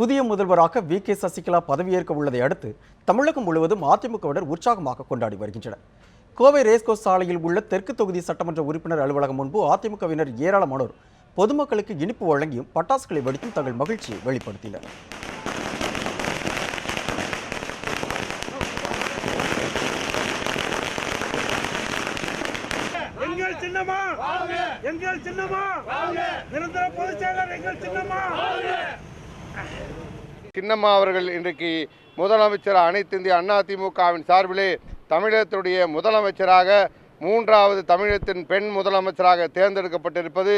புதிய முதல்வராக we. K. Sasikala பதவியேற்க உள்ளதை அடுத்து தமிழகம் முழுவதும் அதிமுகவினர் உற்சாகமாக கொண்டாடி வருகின்றனர். கோவை ரேஸ்கோஸ் சாலையில் உள்ள தெற்கு தொகுதி சட்டமன்ற உறுப்பினர் அலுவலகம் முன்பு அதிமுகவினர் ஏராளமானோர் பொதுமக்களுக்கு இனிப்பு வழங்கியும் பட்டாசுகளை வெடித்தும் தங்கள் மகிழ்ச்சியை வெளிப்படுத்தினர். எங்கள் சின்னமா எங்கள் சின்னமா நிரந்தர பொதுச் செயலர் எங்கள் சின்னமா சின்னம்மா அவர்கள் இன்றைக்கு முதலமைச்சர் அனைத்து இந்திய அண்ணா திமுகவின் சார்பிலே தமிழகத்துடைய முதலமைச்சராக மூன்றாவது தமிழகத்தின் பெண் முதலமைச்சராக தேர்ந்தெடுக்கப்பட்டிருப்பது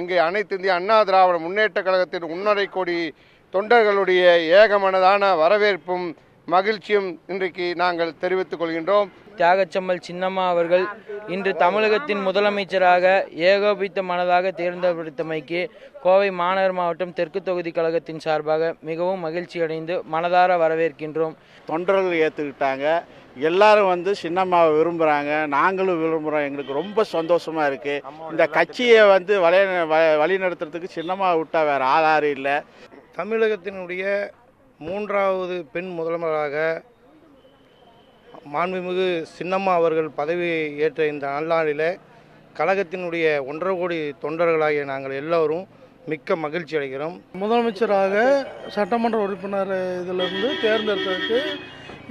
இங்கே அனைத்து இந்திய அண்ணா திராவிட முன்னேற்ற கழகத்தின் உன்னரை கோடி தொண்டர்களுடைய ஏகமனதான வரவேற்பும் மகிழ்ச்சியும் இன்றைக்கு நாங்கள் தெரிவித்துக் கொள்கின்றோம். தியாகச்சம்மல் சின்னம்மா அவர்கள் இன்று தமிழகத்தின் முதலமைச்சராக ஏகோபித்த மனதாக தேர்ந்தெடுத்தமைக்கு கோவை மாநகர் மாவட்டம் தெற்கு தொகுதி கழகத்தின் சார்பாக மிகவும் மகிழ்ச்சி அடைந்து மனதார வரவேற்கின்றோம். தொண்டர்கள் ஏற்றுக்கிட்டாங்க எல்லாரும் வந்து சின்னம்மாவை விரும்புகிறாங்க நாங்களும் விரும்புகிறோம் எங்களுக்கு ரொம்ப சந்தோஷமாக இருக்குது இந்த கட்சியை வந்து வழி வழி நடத்துறதுக்கு சின்னம்மாவை விட்டால் வேறு ஆளாறு இல்லை. தமிழகத்தினுடைய மூன்றாவது பெண் முதல்வராக மாண்புமிகு சின்னம்மா அவர்கள் பதவி ஏற்ற இந்த நல்லாளில் கழகத்தினுடைய ஒன்றரை கோடி தொண்டர்களாகிய நாங்கள் எல்லோரும் மிக்க மகிழ்ச்சி அடைகிறோம். முதலமைச்சராக சட்டமன்ற உறுப்பினர் இதிலிருந்து தேர்ந்தெடுத்ததுக்கு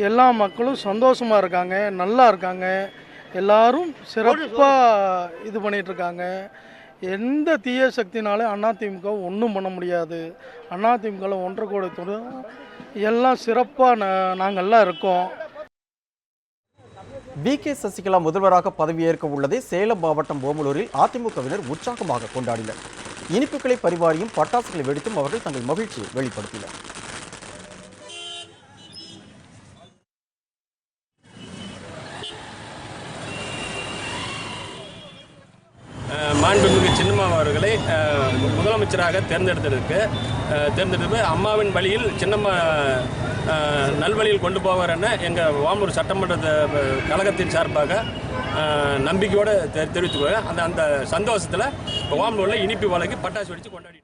எல்லா மக்களும் சந்தோஷமாக இருக்காங்க நல்லா இருக்காங்க. எல்லாரும் சிறப்பாக இது பண்ணிகிட்ருக்காங்க இருக்காங்க எந்த தீய சக்தினாலும் அதிமுக ஒன்றும் பண்ண முடியாது. அதிமுகவில் ஒன்றரை கோடி தொண்டு எல்லாம் சிறப்பாக நாங்கள்லாம் இருக்கோம். வி கே சசிகலா முதல்வராக பதவியேற்க உள்ளதை சேலம் மாவட்டம் ஓமலூரில் அதிமுகவினர் உற்சாகமாக கொண்டாடினர். இனிப்புகளை பரிவாரியும் பட்டாசுகளை வெடித்தும் அவர்கள் தங்கள் மகிழ்ச்சியை வெளிப்படுத்தினர். மாண்புமிகு அவர்களை முதலமைச்சராக தேர்ந்தெடுத்ததற்கு தேர்ந்தெடுப்பு அம்மாவின் வழியில் சின்னம்மா நல்வழியில் கொண்டு போவார் என எங்கள் வாமூர் சட்டமன்ற கழகத்தின் சார்பாக நம்பிக்கையோடு தெ தெரிவித்துக்கிறேன் அந்த அந்த சந்தோஷத்தில் வாமூரில் இனிப்பு வழங்கி பட்டாசு வெடித்து கொண்டாடி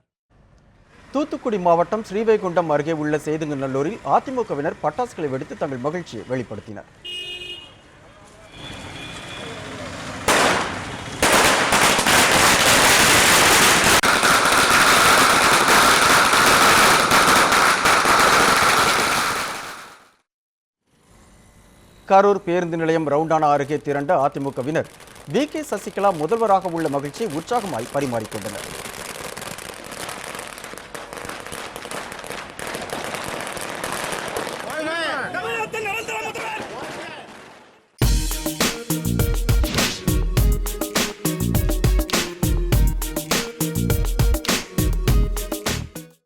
தூத்துக்குடி மாவட்டம் ஸ்ரீவைகுண்டம் அருகே உள்ள சேதுங்கநல்லூரில் அதிமுகவினர் பட்டாசுகளை வெடித்து தங்கள் மகிழ்ச்சியை வெளிப்படுத்தினர். கரூர் பேருந்து நிலையம் ரவுண்டானா அருகே திரண்ட அதிமுகவினர் வி கே சசிகலா முதல்வராக உள்ள மகிழ்ச்சியை உற்சாகமாய் பரிமாறிக்கொண்டனர்.